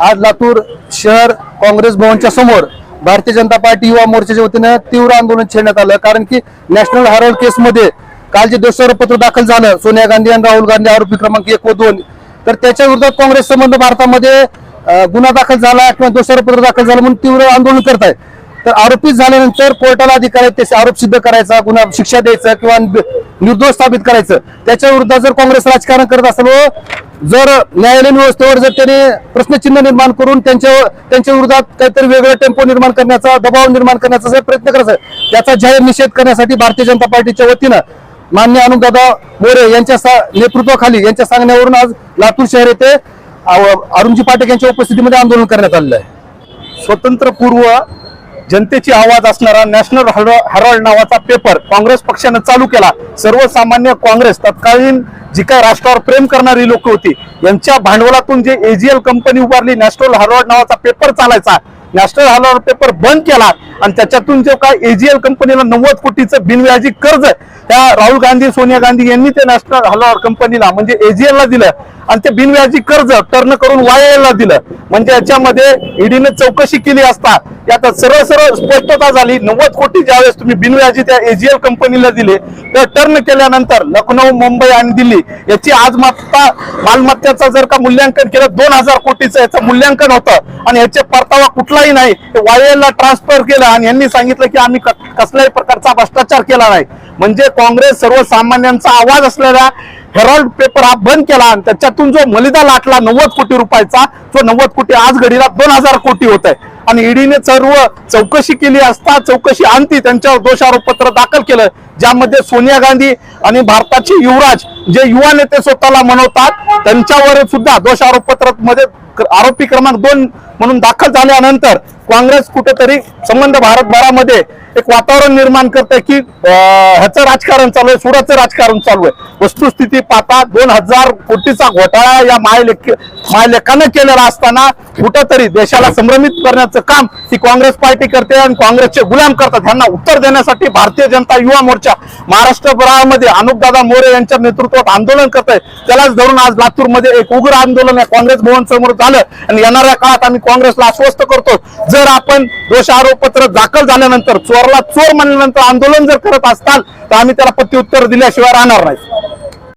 आज लातूर शहर काँग्रेस भवनच्या समोर भारतीय जनता पार्टी युवा मोर्चाच्या वतीनं तीव्र आंदोलन छेडण्यात आलं. कारण की नॅशनल हॅरल्ड केसमध्ये काल जे दोषारोपत्र दाखल झालं सोनिया गांधी आणि राहुल गांधी आरोपी क्रमांक एक व दोन तर त्याच्या विरोधात काँग्रेस संबंध भारतामध्ये गुन्हा दाखल झाला किंवा दोषारोपत्र दाखल झालं म्हणून तीव्र आंदोलन करत आहे. तर आरोपी झाल्यानंतर कोर्टाला अधिकार आहे त्याचे आरोप सिद्ध करायचा गुन्हा शिक्षा द्यायचं किंवा निर्दोष स्थापित करायचं. त्याच्या विरुद्ध जर काँग्रेस राजकारण करत असेल हो, जर न्यायालयीन व्यवस्थेवर जर त्याने प्रश्नचिन्ह निर्माण करून त्यांच्या त्यांच्या विरोधात काहीतरी वेगळं टेम्पो निर्माण करण्याचा दबाव निर्माण करण्याचा जर प्रयत्न करायचा त्याचा जाहीर निषेध करण्यासाठी भारतीय जनता पार्टीच्या वतीनं मान्य अनुदादा मोरे यांच्या सा- नेतृत्वाखाली यांच्या सांगण्यावरून आज लातूर शहर येथे अरुणजी पाठक यांच्या उपस्थितीमध्ये आंदोलन करण्यात आलेलं आहे. स्वतंत्र पूर्व जनतेची आवाज असणारा नॅशनल हरॉल्ड नावाचा पेपर काँग्रेस पक्षानं चालू केला. सर्वसामान्य काँग्रेस तत्कालीन जी काय राष्ट्रावर प्रेम करणारी लोक होती यांच्या भांडवलातून जे एजीएल कंपनी उभारली नॅशनल हार्वर्ड नावाचा पेपर चालायचा. नॅशनल हार्वर्ड पेपर बंद केला. आणि त्याच्यातून जे काय एजीएल कंपनीला नव्वद कोटीचं बिनव्याजी कर्ज त्या राहुल गांधी सोनिया गांधी यांनी ते नॅशनल हरॉल्ड कंपनीला म्हणजे एजीएल ला दिलं. आणि ते बिनव्याजी कर्ज टर्न करून वायल ला दिलं. म्हणजे याच्यामध्ये ईडीने चौकशी केली असता. यात सरळ सरळ स्पष्टता झाली. नव्वद कोटी ज्यावेळेस तुम्ही बिनव्याजी त्या एजीएल कंपनीला दिले तर टर्न केल्यानंतर लखनौ मुंबई आणि दिल्ली याची आज मात्ता मालमत्तेचं जर का मूल्यांकन केलं दोन हजार कोटीचं याचं मूल्यांकन होतं. आणि याचे परतावा कुठलाही नाही. वायएलला ट्रान्सफर केलं आणि यांनी सांगितलं की आम्ही क- कसल्याही प्रकारचा भ्रष्टाचार केला नाही. म्हणजे काँग्रेस सर्वसामान्यांचा आवाज असलेला हेरॉल्ड पेपर हा बंद केला आणि त्याच्यातून जो मलिदा लाटला नव्वद कोटी रुपयाचा तो नव्वद कोटी आज घडीला दोन हजार कोटी होत आहे आणि ईडीने सर्व चौकशी केली असता चौकशी आणती त्यांच्यावर दोषारोपपत्र दाखल केलं ज्यामध्ये सोनिया गांधी आणि भारताचे युवराज जे युवा नेते स्वतःला म्हणवतात त्यांच्यावर सुद्धा दोषारोपपत्रमध्ये आरोपी क्रमांक दोन म्हणून दाखल झाल्यानंतर काँग्रेस कुठेतरी संबंध भारतभरामध्ये एक वातावरण निर्माण करते की अं, ह्याचं राजकारण चालू आहे सुडाचं राजकारण चालू आहे. वस्तुस्थिती पाहता दोन हजार कोटीचा घोटाळा या मायलेख मायलेखानं केलेला असताना कुठंतरी देशाला संभ्रमित करण्याचं काम ती काँग्रेस पार्टी करते आणि काँग्रेसचे गुलाम करतात. ह्यांना उत्तर देण्यासाठी भारतीय जनता युवा मोर्चा महाराष्ट्रभरामध्ये अनुपदादा मोरे यांच्या नेतृत्वात आंदोलन करत आहे त्यालाच धरून आज लातूरमध्ये एक उग्र आंदोलन या काँग्रेस भवन समोर झालं आणि येणाऱ्या काळात आम्ही काँग्रेसला आश्वस्त करतो जर आपण दोष आरोपपत्र दाखल झाल्यानंतर सरकारला चोर म्हणल्यानंतर आंदोलन जर करत असताल तर आम्ही त्याला प्रत्युत्तर दिल्याशिवाय राहणार नाही.